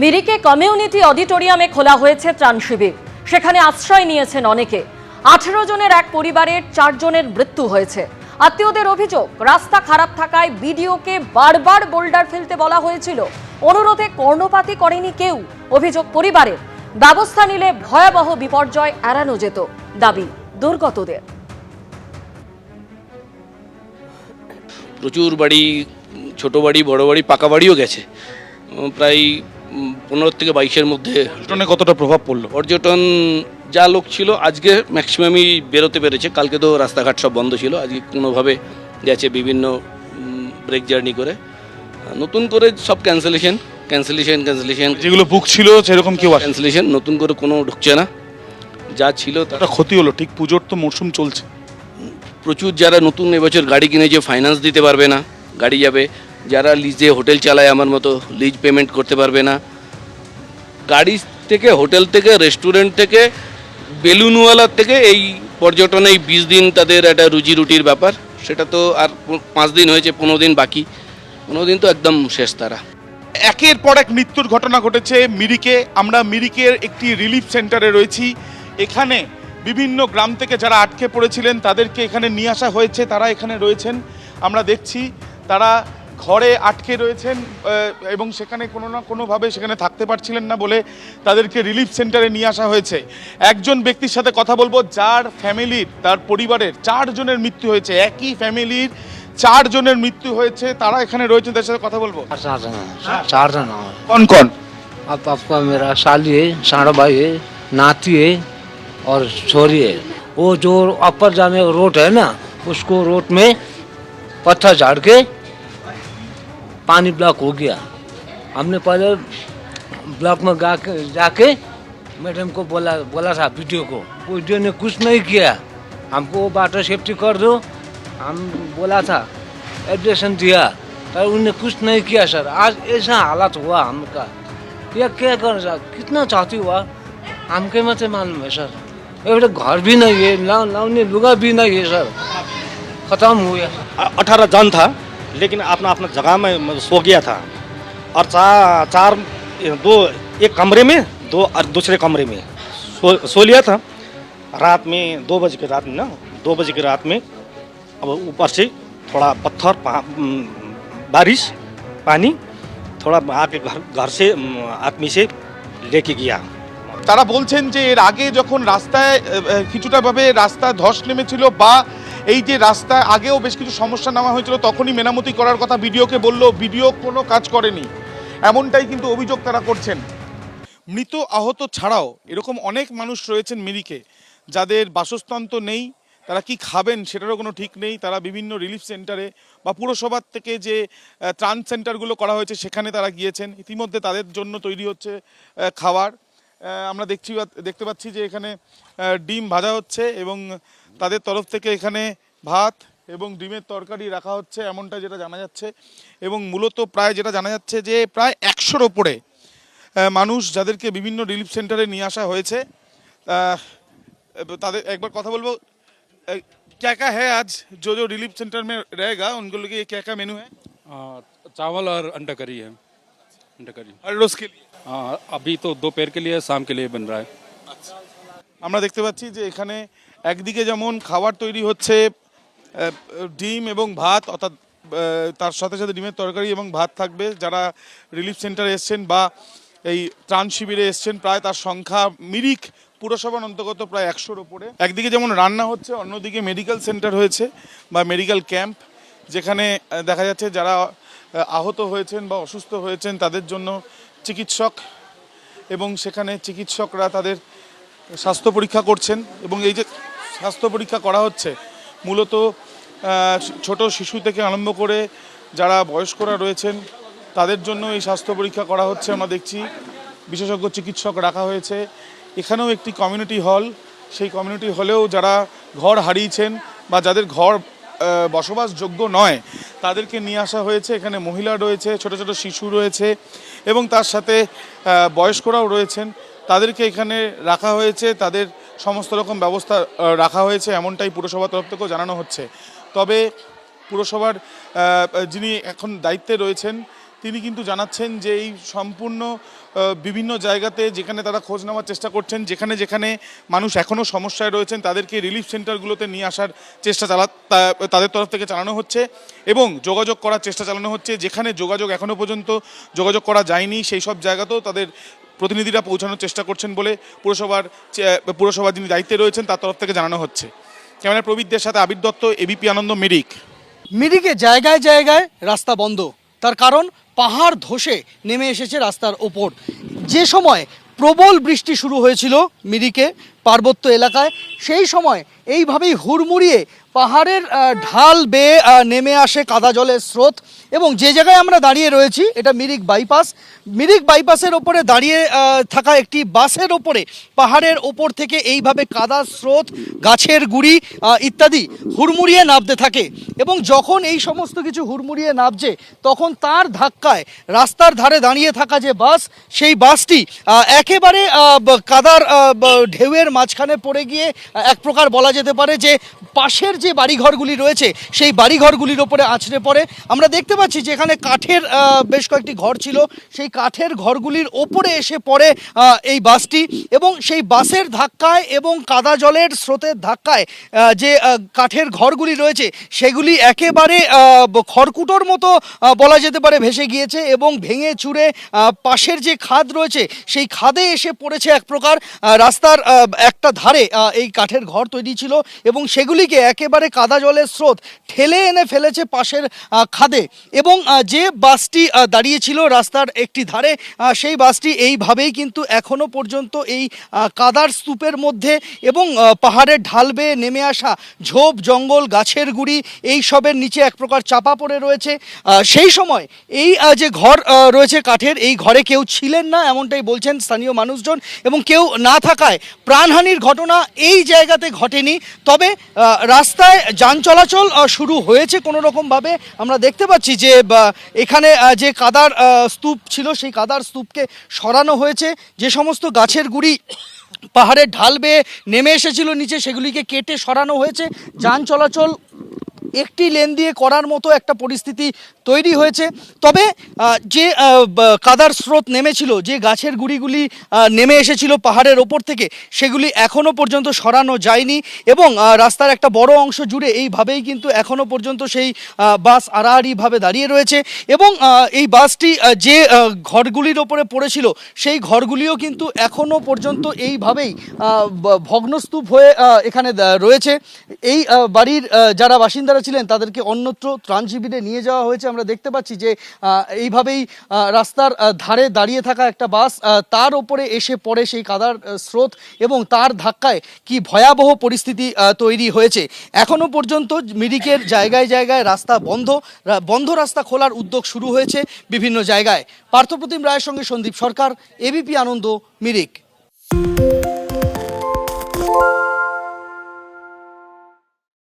মিরিকে community অডিটোরিয়ামে খোলা হয়েছে ত্রাণ শিবির। সেখানে আশ্রয় নিয়েছেন অনেকে। আঠেরো জনের এক পরিবারের চারজনের মৃত্যু হয়েছে। আত্মীয়দের অভিযোগ, রাস্তা খারাপ থাকায় বিডিওকে বারবার বোল্ডার ফেলতে বলা হয়েছিল। অনুরোধে কর্ণপাতি করেনি কেউ। অভিযোগ, পরিবারের। ব্যবস্থা নিলে ভয়াবহ বিপর্যয় এড়ানো যেত। দাবি দুর্গতদের। প্রচুর বাড়ি, ছোট বাড়ি, বড় বাড়ি, পাকা বাড়িও গেছে। প্রায় পনেরো থেকে বাইশের মধ্যে। পর্যটনে কতটা প্রভাব পড়ল? পর্যটন যা লোক ছিল আজকে ম্যাক্সিমামই বেরোতে পেরেছে। কালকে তো রাস্তাঘাট সব বন্ধ ছিল। আজকে কোনোভাবে গেছে বিভিন্ন ব্রেক জার্নি করে। নতুন করে সব ক্যান্সেলেশন ক্যান্সেলেশন ক্যান্সেলেশন যেগুলো বুক ছিল সেরকম কেউ ক্যান্সেলেশন নতুন করে কোনো ঢুকছে না। যা ছিল তা একটা ক্ষতি হলো? ঠিক পুজোর তো মরশুম চলছে। প্রচুর যারা নতুন এবছর গাড়ি কিনেছে ফাইন্যান্স দিতে পারবে না। গাড়ি যাবে। যারা লিজে হোটেল চালায় আমার মতো লিজ পেমেন্ট করতে পারবে না। গাড়ি থেকে হোটেল থেকে রেস্টুরেন্ট থেকে, বেলুনওয়ালার থেকে এই পর্যটনে এই বিশ দিন তাদের একটা রুজি রুটির ব্যাপার। সেটা তো আর পাঁচ দিন হয়েছে, পনেরো দিন বাকি। পনেরো দিন তো একদম শেষ তারা। একের পর এক মৃত্যুর ঘটনা ঘটেছে মিরিকে। আমরা মিরিকের একটি রিলিফ সেন্টারে রয়েছি। এখানে বিভিন্ন গ্রাম থেকে যারা আটকে পড়েছিলেন, তাদেরকে এখানে নিয়ে আসা হয়েছে। তারা এখানে রয়েছেন। আমরা দেখছি, তারা ঘরে আটকে রয়েছেন আহ, এবং সেখানে কোনো না কোনোভাবে সেখানে থাকতে পারছিলেন না বলে তাদেরকে রিলিফ সেন্টারে নিয়ে আসা হয়েছে একজন ব্যক্তির সাথে কথা বলবো যার ফ্যামিলির তার পরিবারের চারজনের মৃত্যু হয়েছে একই ফ্যামিলির চারজনের মৃত্যু হয়েছে তারা এখানে রয়েছে তাদের সাথে কথা বলবো चार चार जन हैं चार जन हैं कौन कौन अब आपका मेरा साली है साड़ा भाई है नाती है और छोरी है वो जो अपर जाने का रोड है ना उसको रोड में पत्थर झाड़ के पानी ब्लॉक हो गया। हमने पहले ब्लॉक में गा के जाके मैडम को बोला बोला था वीडियो को। वीडियो ने कुछ नहीं किया। हमको वो वाटर सेफ्टी कर दो। हम बोला था एप्लीकेशन दिया। पर उन्होंने कुछ नहीं किया सर। आज ऐसा हालत हुआ हमका। यह क्या कर सर? कितना चाहती हुआ? हमके में से मालूम है सर। एउटा घर भी नहीं है ला, लाउने लुगा भी नहीं है सर। खत्म हुआ अठारह जन था। लेकिन अपना अपना जगह में सो गया था और चार चार दो एक कमरे में दो और दूसरे कमरे में सो सो लिया था रात में दो बजे की रात में ना दो बजे की रात में अब ऊपर से थोड़ा पत्थर पा- उम, बारिश पानी थोड़ा आके घर घर से उम, आदमी से लेके गया তারা বলছেন যে এর আগে যখন রাস্তায় আহ, আহ, কিছুটা ভাবে রাস্তা ধস নেমেছিল বা এই যে রাস্তায় আগেও বেশ কিছু সমস্যা নেওয়া হয়েছিল, তখনই মেরামতি করার কথা বিডিওকে বলল, বিডিও কোনো কাজ করেনি। এমনটাই কিন্তু অভিযোগ তারা করছেন। মৃত আহত ছাড়াও এরকম অনেক মানুষ রয়েছেন মিরিকে, যাদের বাসস্থান তো নেই, তারা কি খাবেন সেটারও কোনো ঠিক নেই, তারা বিভিন্ন রিলিফ সেন্টারে বা পুরসভার থেকে যে ত্রাণ সেন্টারগুলো করা হয়েছে সেখানে তারা গিয়েছেন। ইতিমধ্যে তাদের জন্য তৈরি হচ্ছে খাবার। আমরা দেখছি দেখতে পাচ্ছি যে এখানে ডিম ভাজা হচ্ছে এবং তাদের তরফ থেকে এখানে ভাত এবং ডিমের তরকারি রাখা হচ্ছে এমনটা যেটা জানা যাচ্ছে এবং মূলত প্রায় যেটা জানা যাচ্ছে যে প্রায় একশোর ওপরে আহ, মানুষ যাদেরকে বিভিন্ন রিলিফ সেন্টারে নিয়ে আসা হয়েছে আহ, তাদের একবার কথা বলবো আহ, क्या क्या है आज जो जो रिलीफ सेंटर में रहेगा उनको लिए क्या क्या मेनू है हाँ, चावल और अंडा करी है अंडा करी हर रोज के लिए हाँ अभी तो दोपहर के लिए शाम के लिए बन रहा है আমরা দেখতে পাচ্ছি যে এখানে একদিকে যেমন খাবার তৈরি হচ্ছে ডিম এবং ভাত, অর্থাৎ তার সাথে সাথে ডিমের তরকারি এবং ভাত থাকবে। যারা রিলিফ সেন্টারে এসছেন বা এই ত্রাণ শিবিরে এসছেন, প্রায় তার সংখ্যা মিরিক পুরসভার অন্তর্গত প্রায় একশোর ওপরে। একদিকে যেমন রান্না হচ্ছে, অন্যদিকে মেডিকেল সেন্টার হয়েছে বা মেডিকেল ক্যাম্প, যেখানে দেখা যাচ্ছে যারা আহত হয়েছেন বা অসুস্থ হয়েছেন, তাদের জন্য চিকিৎসক এবং সেখানে চিকিৎসকরা তাদের স্বাস্থ্য পরীক্ষা করছেন এবং এই যে স্বাস্থ্য পরীক্ষা করা হচ্ছে। মূলত ছোট শিশু থেকে আরম্ভ করে যারা বয়স্করা রয়েছেন, তাদের জন্য এই স্বাস্থ্য পরীক্ষা করা হচ্ছে। আমরা দেখছি বিশেষজ্ঞ চিকিৎসক রাখা হয়েছে। এখানেও একটি কমিউনিটি হল সেই কমিউনিটি হলেও যারা ঘর হারিয়েছেন বা যাদের ঘর বসবাসযোগ্য নয়, তাদেরকে নিয়ে আসা হয়েছে। এখানে মহিলা রয়েছে, ছোট ছোট শিশু রয়েছে এবং তার সাথে বয়স্করাও রয়েছেন। তাদেরকে এখানে রাখা হয়েছে। তাদের সমস্ত রকম ব্যবস্থা রাখা হয়েছে, এমনটাই পুরসভার তরফ থেকেও জানানো হচ্ছে। তবে পুরসভার যিনি এখন দায়িত্বে রয়েছেন, তিনি কিন্তু জানাচ্ছেন যে এই সম্পূর্ণ বিভিন্ন জায়গাতে যেখানে তারা খোঁজ নেওয়ার চেষ্টা করছেন, যেখানে যেখানে মানুষ এখনও সমস্যায় রয়েছেন, তাদেরকে রিলিফ সেন্টারগুলোতে নিয়ে আসার চেষ্টা চালা তাদের তরফ থেকে চালানো হচ্ছে এবং যোগাযোগ করার চেষ্টা চালানো হচ্ছে। যেখানে যোগাযোগ এখনও পর্যন্ত যোগাযোগ করা যায়নি, সেই সব জায়গাতেও তাদের প্রতিনিধিরা পৌঁছানোর চেষ্টা করছেন বলে পুরসভার পুরসভার যিনি দায়িত্বে রয়েছেন তার তরফ থেকে জানানো হচ্ছে। ক্যামেরা প্রবীরদের সাথে আবির দত্ত এবিপি আনন্দ, মিরিক। মিরিকে জায়গায় জায়গায় রাস্তা বন্ধ। তার কারণ, পাহাড় ধসে নেমে এসেছে রাস্তার ওপর। যে সময় প্রবল বৃষ্টি শুরু হয়েছিল মিরিকে পার্বত্য এলাকায়, সেই সময় এইভাবেই হুড়মুড়িয়ে পাহাড়ের ঢাল বেয়ে নেমে আসে কাদা জলের স্রোত এবং যে জায়গায় আমরা দাঁড়িয়ে রয়েছি, এটা মিরিক বাইপাস। মিরিক বাইপাসের ওপরে দাঁড়িয়ে থাকা একটি বাসের ওপরে, পাহাড়ের ওপর থেকে এইভাবে কাদা স্রোত, গাছের গুড়ি ইত্যাদি হুড়মুড়িয়ে নামতে থাকে এবং যখন এই সমস্ত কিছু হুড়মুড়িয়ে নামছে তখন তার ধাক্কায় রাস্তার ধারে দাঁড়িয়ে থাকা যে বাস, সেই বাসটি একেবারে কাদার ঢেউয়ের মাঝখানে পড়ে গিয়ে এক প্রকার বলা যেতে পারে যে পাশের যে বাড়িঘরগুলি রয়েছে সেই বাড়িঘরগুলির ওপরে আছড়ে পড়ে। আমরা দেখতে পাচ্ছি যে এখানে কাঠের বেশ কয়েকটি ঘর ছিল। সেই কাঠের ঘরগুলির ওপরে এসে পড়ে এই বাসটি এবং সেই বাসের ধাক্কায় এবং কাদা জলের স্রোতের ধাক্কায় যে কাঠের ঘরগুলি রয়েছে সেগুলি একেবারে খড়কুটোর মতো বলা যেতে পারে ভেসে গিয়েছে এবং ভেঙে আহ, পাশের যে খাদ রয়েছে সেই খাদে এসে পড়েছে এক প্রকার রাস্তার একটা ধারে এই কাঠের ঘর তৈরি ছিল এবং সেগুলিকে একেবারে কাদা জলের স্রোত ঠেলে এনে ফেলেছে পাশের খাদে। এবং যে বাসটি দাঁড়িয়েছিল রাস্তার একটি ধারে সেই বাসটি এইভাবেই কিন্তু এখনও পর্যন্ত এই কাদার স্তূপের মধ্যে এবং পাহাড়ের ঢাল বেয়ে নেমে আসা ঝোপ জঙ্গল গাছের গুড়ি এই সবের নিচে এক প্রকার চাপা পড়ে রয়েছে। সেই সময় এই যে ঘর রয়েছে কাঠের এই ঘরে কেউ ছিলেন না এমনটাই বলছেন স্থানীয় মানুষজন। এবং কেউ না থাকায় প্রাণহানির ঘটনা এই জায়গাতে ঘটেনি। তবে আহ, রাস্তায় যান চলাচল শুরু হয়েছে কোনো রকমভাবে আমরা দেখতে পাচ্ছি যে এখানে যে কাদার স্তূপ ছিল, সেই কাদার স্তূপকে সরানো হয়েছে। যে সমস্ত গাছের গুড়ি পাহাড়ের ঢাল বেয়ে নেমে এসেছিল নিচে, সেগুলিকে কেটে সরানো হয়েছে। যান চলাচল একটি লেন দিয়ে করার মতো একটা পরিস্থিতি তৈরি হয়েছে। তবে যে কাদার স্রোত নেমেছিল, যে গাছের গুড়িগুলি নেমে এসেছিল পাহাড়ের ওপর থেকে, সেগুলি এখনও পর্যন্ত সরানো যায়নি এবং রাস্তার একটা বড় অংশ জুড়ে এইভাবেই কিন্তু এখনও পর্যন্ত সেই বাস আড়াআড়িভাবে দাঁড়িয়ে রয়েছে এবং এই বাসটি যে ঘরগুলির ওপরে পড়েছিল, সেই ঘরগুলিও কিন্তু এখনও পর্যন্ত এইভাবেই ভগ্নস্তূপ হয়ে এখানে রয়েছে। এই বাড়ির যারা বাসিন্দারা ছিলেন তাদেরকে অন্যত্র ত্রাণ নিয়ে যাওয়া হয়েছে। আমরা দেখতে পাচ্ছি যে এইভাবেই রাস্তার ধারে দাঁড়িয়ে থাকা একটা বাস তার ওপরে এসে পড়ে সেই কাদার স্রোত এবং তার ধাক্কায় কি ভয়াবহ পরিস্থিতি তৈরি হয়েছে। এখনও পর্যন্ত মিরিকের জায়গায় জায়গায় রাস্তা বন্ধ বন্ধ রাস্তা খোলার উদ্যোগ শুরু হয়েছে বিভিন্ন জায়গায়। পার্থপ্রতিম রায়ের সঙ্গে সন্দীপ সরকার, এবিপি আনন্দ, মিরিক।